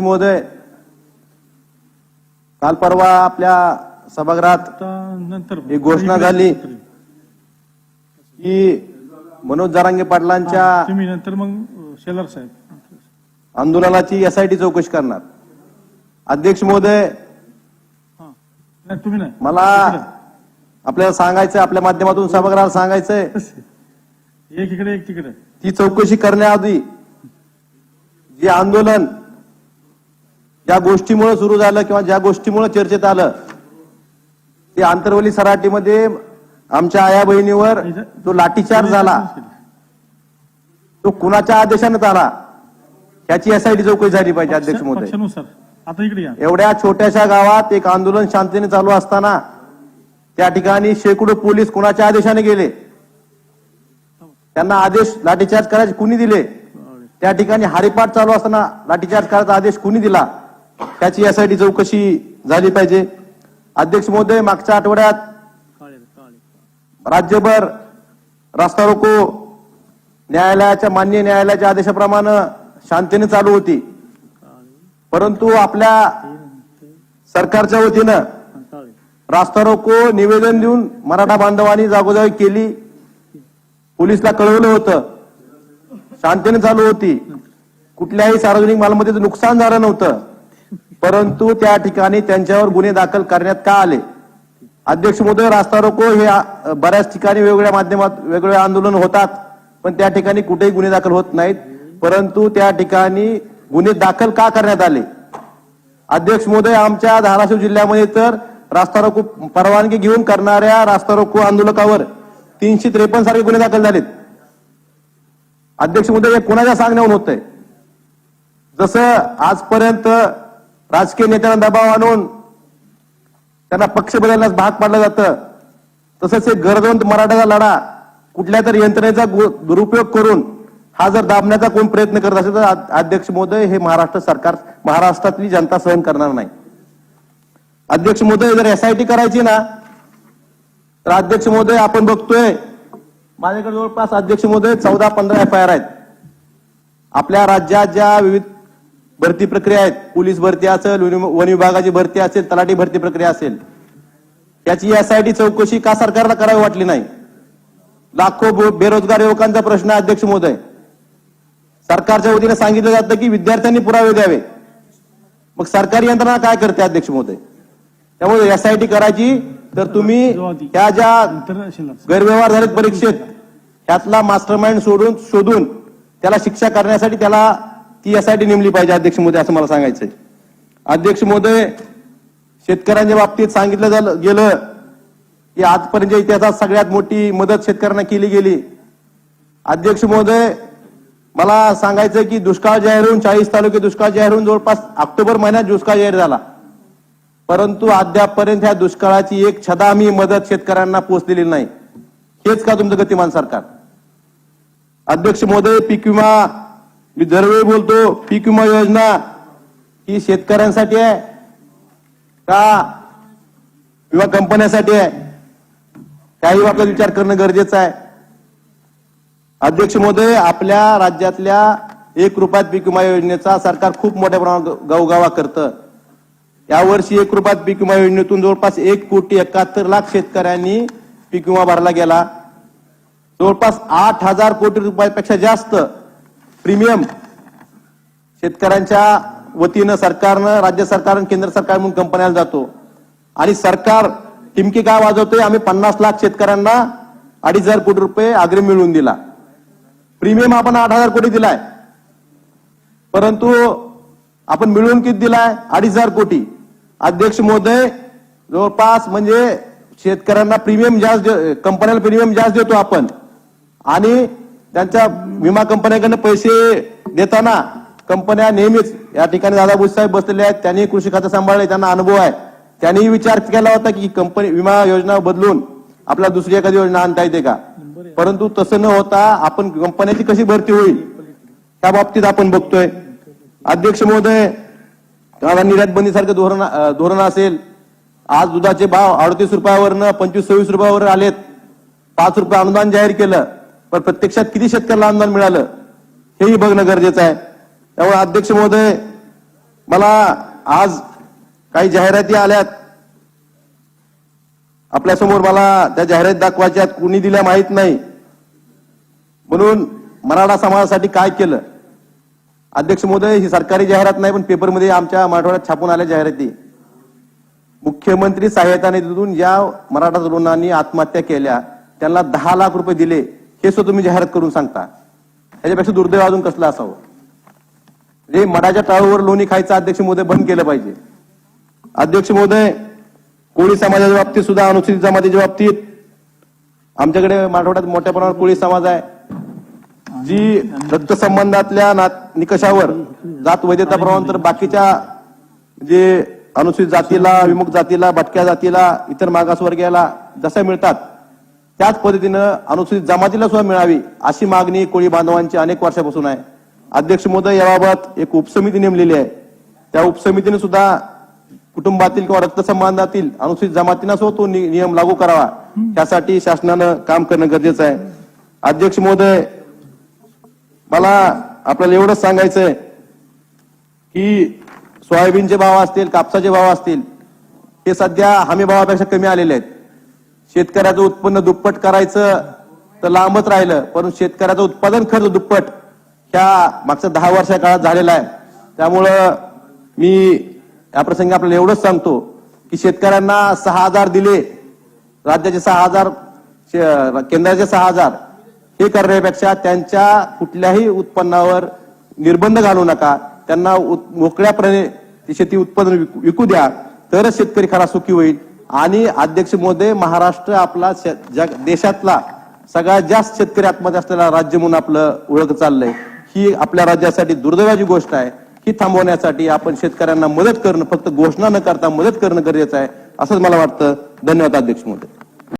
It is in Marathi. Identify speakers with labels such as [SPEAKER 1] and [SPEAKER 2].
[SPEAKER 1] महोदय काल परवा आपल्या सभागृहात
[SPEAKER 2] नंतर
[SPEAKER 1] एक घोषणा झाली. की मनोज जरांगे पाटलांच्या
[SPEAKER 2] तुम्ही नंतर मग शेलार साहेब.
[SPEAKER 1] आंदोलनाची एसआयटी चौकशी करणार. अध्यक्ष महोदय
[SPEAKER 2] हा. नाही तुम्ही नाही.
[SPEAKER 1] मला आपल्याला सांगायचं आपल्या माध्यमातून सभागृहाला सांगायचंय.
[SPEAKER 2] एक इकडे एक तिकडे.
[SPEAKER 1] ती चौकशी करण्याआधी जे आंदोलन ज्या गोष्टीमुळे सुरू झालं किंवा ज्या गोष्टीमुळे चर्चेत आलं ते आंतरवली सराटीमध्ये आमच्या आया बहिणीवर जो लाठीचार्ज झाला तो कुणाच्या आदेशाने झाला याची एसआयटी चौकशी झाली पाहिजे अध्यक्ष
[SPEAKER 2] या.
[SPEAKER 1] एवढ्या छोट्याशा गावात एक आंदोलन शांतीने चालू असताना त्या ठिकाणी शेकडो पोलीस कुणाच्या आदेशाने गेले? त्यांना आदेश लाठीचार्ज करायचे कुणी दिले? त्या ठिकाणी हरिपाठ चालू असताना लाठीचार्ज करायचा आदेश कुणी दिला? त्याची यासाठी चौकशी झाली पाहिजे. अध्यक्ष महोदय मागच्या आठवड्यात राज्यभर रास्ता रोको न्यायालयाच्या मान्य न्यायालयाच्या आदेशाप्रमाणे शांतीने चालू होती. परंतु आपल्या सरकारच्या वतीनं रास्ता रोको निवेदन देऊन मराठा बांधवांनी जागोजागी केली. पोलिसला कळवलं होतं. शांतीने चालू होती. कुठल्याही सार्वजनिक मालमत्तेचं नुकसान झालं नव्हतं. परंतु त्या ठिकाणी त्यांच्यावर गुन्हे दाखल करण्यात का आले? अध्यक्ष महोदय रास्ता रोको हे बऱ्याच ठिकाणी वेगवेगळ्या माध्यमात वेगवेगळे आंदोलन होतात पण त्या ठिकाणी कुठेही गुन्हे दाखल होत नाहीत. परंतु त्या ठिकाणी गुन्हे दाखल का करण्यात आले? अध्यक्ष महोदय आमच्या धाराशिव जिल्ह्यामध्ये तर रास्ता रोको परवानगी घेऊन करणाऱ्या रास्ता रोको आंदोलकावर तीनशे त्रेपन्न सारखे गुन्हे दाखल झालेत. अध्यक्ष महोदय हे कोणाच्या सांगण्याहून होत आहे जसं आजपर्यंत राजकीय नेत्यांना दबाव आणून त्यांना पक्ष बदलण्यास भाग पाडलं जातं. तसंच एक गरजवंत मराठाचा लढा कुठल्या तरी यंत्रणेचा गु- दुरुपयोग करून हा जर दाबण्याचा कोण प्रयत्न करत असेल तर अध्यक्ष मोदय हे महाराष्ट्र सरकार महाराष्ट्रातली जनता सहन करणार नाही. अध्यक्ष मोदय जर एसआयटी करायची ना तर अध्यक्ष महोदय आपण बघतोय माझ्याकडे जवळपास अध्यक्ष मोदय चौदा पंधरा एफ आय आर आहेत. आपल्या राज्यात ज्या विविध भरती प्रक्रिया आहेत. पोलीस भरती असेल वन विभागाची भरती असेल तलाठी भरती प्रक्रिया असेल. याची एसआयटी चौकशी का सरकारला करावी वाटली नाही? लाखो बेरोजगार युवकांचा प्रश्न अध्यक्ष महोदय. सरकारच्या वतीने सांगितलं जातं की विद्यार्थ्यांनी पुरावे द्यावे. मग सरकारी यंत्रणा काय करते अध्यक्ष महोदय? त्यामुळे एसआयटी करायची तर तुम्ही ह्या ज्या गैरव्यवहार झालेत परीक्षेत त्यातला मास्टर माइंड सोडून शोधून त्याला शिक्षा करण्यासाठी त्याला ती यासाठी नेमली पाहिजे अध्यक्ष महोदय असं मला सांगायचंय. अध्यक्ष महोदय शेतकऱ्यांच्या बाबतीत सांगितलं झालं गेलं की आजपर्यंत इतिहासात सगळ्यात मोठी मदत शेतकऱ्यांना केली गेली. अध्यक्ष महोदय मला सांगायचं की दुष्काळ जाहीर होऊन चाळीस तालुके दुष्काळ जाहीर होऊन जवळपास ऑक्टोबर महिन्यात दुष्काळ जाहीर झाला. परंतु अद्यापपर्यंत ह्या दुष्काळाची एक छदामी मदत शेतकऱ्यांना पोहोचलेली नाही. हेच का तुमचं गतिमान सरकार? अध्यक्ष महोदय पीक विमा मी दरवेळी बोलतो पीक विमा योजना ही शेतकऱ्यांसाठी आहे का विमा कंपन्यांसाठी आहे? काही बाबतीत विचार करणं गरजेचं आहे. अध्यक्ष महोदय आपल्या राज्यातल्या एक रुपयात पीक विमा योजनेचा सरकार खूप मोठ्या प्रमाणात गवगावा करतं. यावर्षी एक रुपयात पीक विमा योजनेतून जवळपास एक कोटी एकाहत्तर लाख शेतकऱ्यांनी पीक विमा भरला गेला. जवळपास आठ हजार कोटी रुपयापेक्षा जास्त प्रीमियम शेतकऱ्यांच्या वतीनं सरकारनं राज्य सरकारनं केंद्र सरकार म्हणून कंपन्याला जातो. आणि सरकार टिमकी काय वाजवतोय? आम्ही पन्नास लाख शेतकऱ्यांना अडीच हजार कोटी रुपये अग्रिम मिळवून दिला. प्रीमियम आपण आठ हजार कोटी दिलाय. परंतु आपण मिळवून किती दिलाय? अडीच हजार कोटी. अध्यक्ष महोदय जवळपास म्हणजे शेतकऱ्यांना प्रीमियम जास्त कंपन्याला प्रीमियम जास्त देतो आपण. आणि त्यांच्या विमा कंपन्यांकडनं पैसे देताना कंपन्या नेहमीच या ठिकाणी दादा बुस साहेब बसलेले आहेत. त्यांनी कृषी खातं सांभाळले त्यांना अनुभव आहे. त्यांनीही विचार केला होता की कंपनी विमा योजना बदलून आपल्याला दुसरी एखादी योजना आणता येते का? परंतु तसं न होता आपण कंपन्याची कशी भरती होईल त्या बाबतीत आपण बघतोय. अध्यक्ष महोदय निर्यात बंदी सारखं धोरण धोरण असेल आज दुधाचे भाव अडतीस रुपयावरनं पंचवीस सव्वीस रुपयावर आलेत. पाच रुपये अनुदान जाहीर केलं. पण प्रत्यक्षात किती शेतकऱ्याला अनुदान मिळालं हेही बघणं गरजेचं आहे. त्यामुळे अध्यक्ष महोदय मला आज काही जाहिराती आल्यात. आपल्यासमोर मला त्या जाहिरात दाखवायच्या कुणी दिल्या माहीत नाही. म्हणून मराठा समाजासाठी काय केलं? अध्यक्ष महोदय ही सरकारी जाहिरात नाही पण पेपरमध्ये आमच्या मराठवाड्यात छापून आल्या जाहिराती. मुख्यमंत्री सहायता निधीतून ज्या मराठा तरुणांनी आत्महत्या केल्या. त्यांना दहा लाख रुपये दिले. हे सुद्धा तुम्ही जाहिरात करून सांगता. त्याच्यापेक्षा दुर्दैव अजून कसलं असावं? म्हणजे मडाच्या टाळूवर लोणी खायचं अध्यक्ष महोदय बंद केलं पाहिजे. अध्यक्ष महोदय कोळी समाजाच्या बाबतीत सुद्धा अनुसूचित जमातीच्या बाबतीत आमच्याकडे मराठवाड्यात मोठ्या प्रमाणावर कोळी समाज आहे. जी रक्त संबंधातल्या नात- निकषावर जात वैधता प्रमाण तर बाकीच्या जे अनुसूचित जातीला विमुक्त जातीला भटक्या जातीला इतर मागासवर्गीयाला जसं मिळतात त्याच पद्धतीनं अनुसूचित जमातीला सुद्धा मिळावी अशी मागणी कोळी बांधवांची अनेक वर्षापासून आहे. अध्यक्ष महोदय याबाबत एक उपसमिती नेमलेली आहे. त्या उपसमितीने सुद्धा कुटुंबातील किंवा रक्तसंबंधातील अनुसूचित जमातींना सुद्धा तो नियम लागू करावा. त्यासाठी शासनानं काम करणं गरजेचं आहे. अध्यक्ष महोदय मला आपल्याला एवढंच सांगायचंय की सोयाबीनचे भाव असतील कापसाचे भाव असतील हे सध्या हमी भावापेक्षा कमी आलेले आहेत. शेतकऱ्याचं उत्पन्न दुप्पट करायचं तर लांबच राहिलं परंतु शेतकऱ्याचं उत्पादन खर्च दुप्पट ह्या मागच्या दहा वर्षा काळात झालेला आहे. त्यामुळं मी या प्रसंगी आपल्याला एवढंच सांगतो की शेतकऱ्यांना सहा हजार दिले राज्याचे सहा हजार शे- केंद्राचे सहा हजार हे करण्यापेक्षा त्यांच्या कुठल्याही उत्पन्नावर निर्बंध घालू नका. त्यांना उत- मोकळ्यापणे शेती उत्पादन विकू द्या. तरच शेतकरी खरा सुखी होईल. आणि अध्यक्ष मोदी महाराष्ट्र आपला जग देशातला सगळ्यात जास्त शेतकरी आत्महत्या असलेला राज्य म्हणून आपलं ओळख चाललंय. ही आपल्या राज्यासाठी दुर्दैवाची गोष्ट आहे. ही थांबवण्यासाठी आपण शेतकऱ्यांना मदत करणं फक्त घोषणा न करता मदत करणं गरजेचं आहे असंच मला वाटतं. धन्यवाद अध्यक्ष महोदय.